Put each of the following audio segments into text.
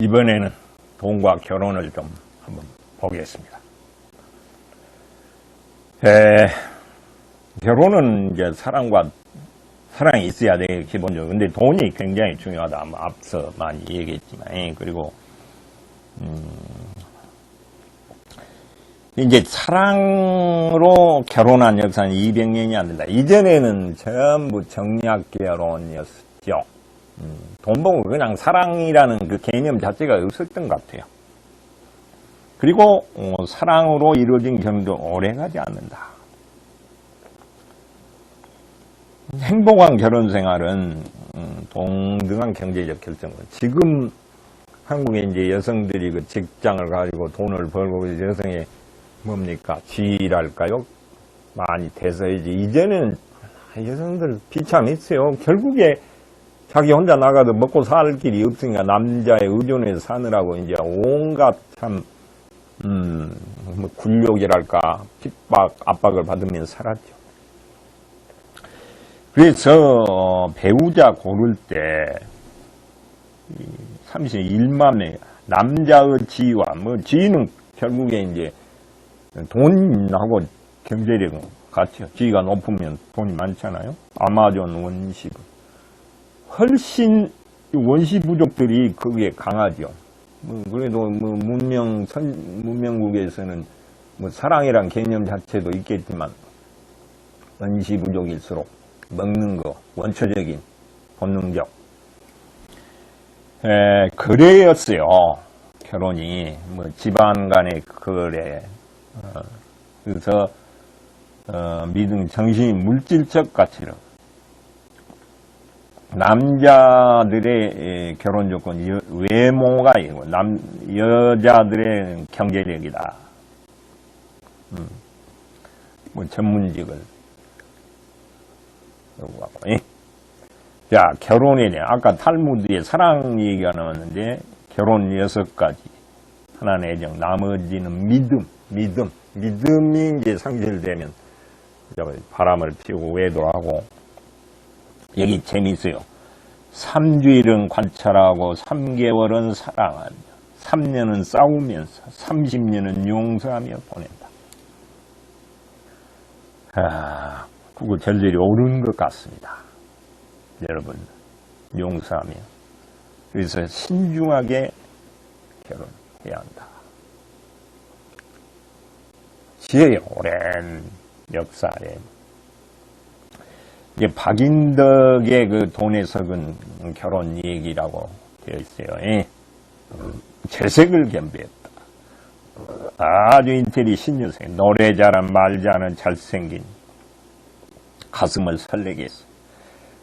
이번에는 돈과 결혼을 좀 한번 보겠습니다. 에, 결혼은 이제 사랑과 사랑이 있어야 돼 기본적으로. 근데 돈이 굉장히 중요하다. 앞서 많이 얘기했지만 예, 그리고 음, 이제 사랑으로 결혼한 역사는 200년이 안 된다. 이전에는 전부 정략 결혼이었죠. 음, 돈 보고 그냥 사랑이라는 그 개념 자체가 없었던 것 같아요. 그리고 어, 사랑으로 이루어진 결혼도 오래가지 않는다. 행복한 결혼 생활은 음, 동등한 경제적 결정은 지금 한국에 이제 여성들이 그 직장을 가지고 돈을 벌고 그 여성의 뭡니까 지랄까요? 많이 돼서이지 이제는 여성들 비참했어요. 결국에 자기 혼자 나가도 먹고 살 길이 없으니까 남자의 의존해서 사느라고 이제 온갖 참 음, 뭐 굴욕이랄까 핍박 압박을 받으면서 살았죠. 그래서 배우자 고를 때 31만의 남자의 지위와 뭐 지위는 결국에 이제 돈하고 경제력은 같아요. 지위가 높으면 돈이 많잖아요. 아마존 원시군 훨씬 원시 부족들이 거기에 강하죠. 뭐 그래도 뭐 문명 선 문명국에서는 뭐 사랑이란 개념 자체도 있겠지만 원시 부족일수록 먹는 거 원초적인 본능적 에, 거래였어요. 결혼이 뭐 집안 간의 거래 어, 그래서 어, 믿음 정신이 물질적 가치로 남자들의 에, 결혼 조건 여- 외모가 아니고 남 여자들의 경제력이다. 음, 뭐 전문직을 요구하고. 예. 자 결혼에 대해 아까 탈무드에 사랑 얘기가 나왔는데 결혼 여섯 가지 하나는 애정 나머지는 믿음 믿음 믿음이 이제 상실되면 바람을 피우고 외도하고 여기 재미있어요. 3주일은 관찰하고 3개월은 사랑하며 3년은 싸우면서 30년은 용서하며 보낸다. 아, 그거 절절히 옳은 것 같습니다. 여러분, 용서하며. 그래서 신중하게 결혼해야 한다. 지혜의 오랜 역사에 이게 박인덕의 그 돈에 석은 결혼 얘기라고 되어 있어요. 예. 재색을 겸비했다. 아주 인텔이 신여생, 노래 잘한 말 잘하는 잘생긴 가슴을 설레게 했어.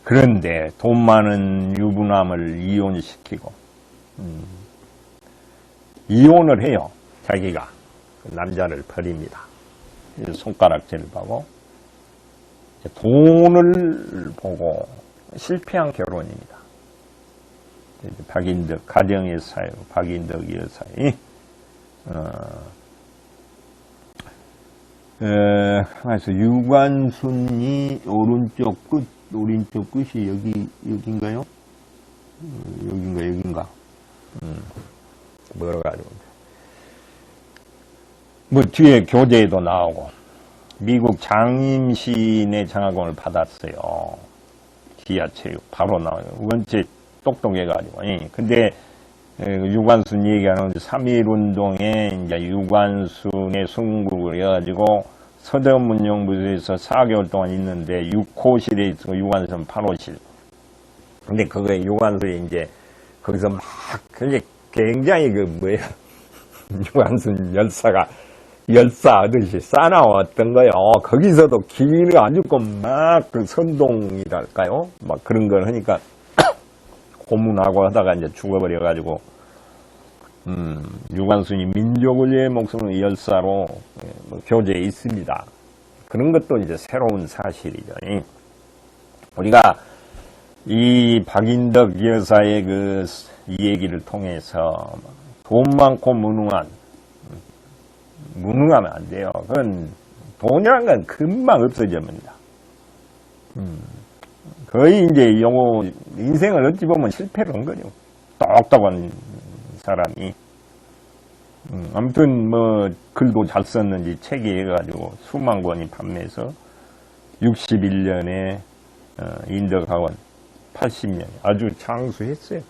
그런데 돈 많은 유부남을 이혼시키고 음, 이혼을 해요. 자기가 그 남자를 버립니다. 손가락질을 하고 돈을 보고 실패한 결혼입니다. 박인덕 가정의 사유, 박인덕 여사의 어, 유관순이 오른쪽 끝, 오른쪽 끝이 여기 여긴가요? 어, 여긴가 여긴가? 음, 뭐라 가지고 뭐 뒤에 교재에도 나오고 미국 장임신의 장학금을 받았어요. 기아체육 바로 나와요. 원체 똑똑해가지고. 예. 근데 에, 유관순 얘기하는 3.1운동에 이제 유관순의 순국을 해가지고 서대문용부에서 4개월 동안 있는데 6호실에 있고 유관순 8호실. 근데 그거에 유관순이 이제 거기서 막 굉장히, 그 뭐야 유관순 열사가 열사하듯이 싸나왔던 거요. 거기서도 기를 안 죽고 막 그 선동이랄까요? 막 그런 걸 하니까 고문하고 하다가 이제 죽어버려가지고 음, 유관순이 민족을 위해 목숨을 열사로 예, 뭐 교재에 있습니다. 그런 것도 이제 새로운 사실이죠. 예. 우리가 이 박인덕 여사의 그 이 얘기를 통해서 돈 많고 무능한 무능하면 안 돼요. 그건 돈이란 건 금방 없어집니다. 음, 거의 이제 영어 인생을 어찌 보면 실패를 한 거죠. 똑똑한 사람이. 음, 아무튼 뭐 글도 잘 썼는지 책이 해가지고 수만 권이 판매해서 61년에 어, 인덕학원 80년 아주 장수했어요.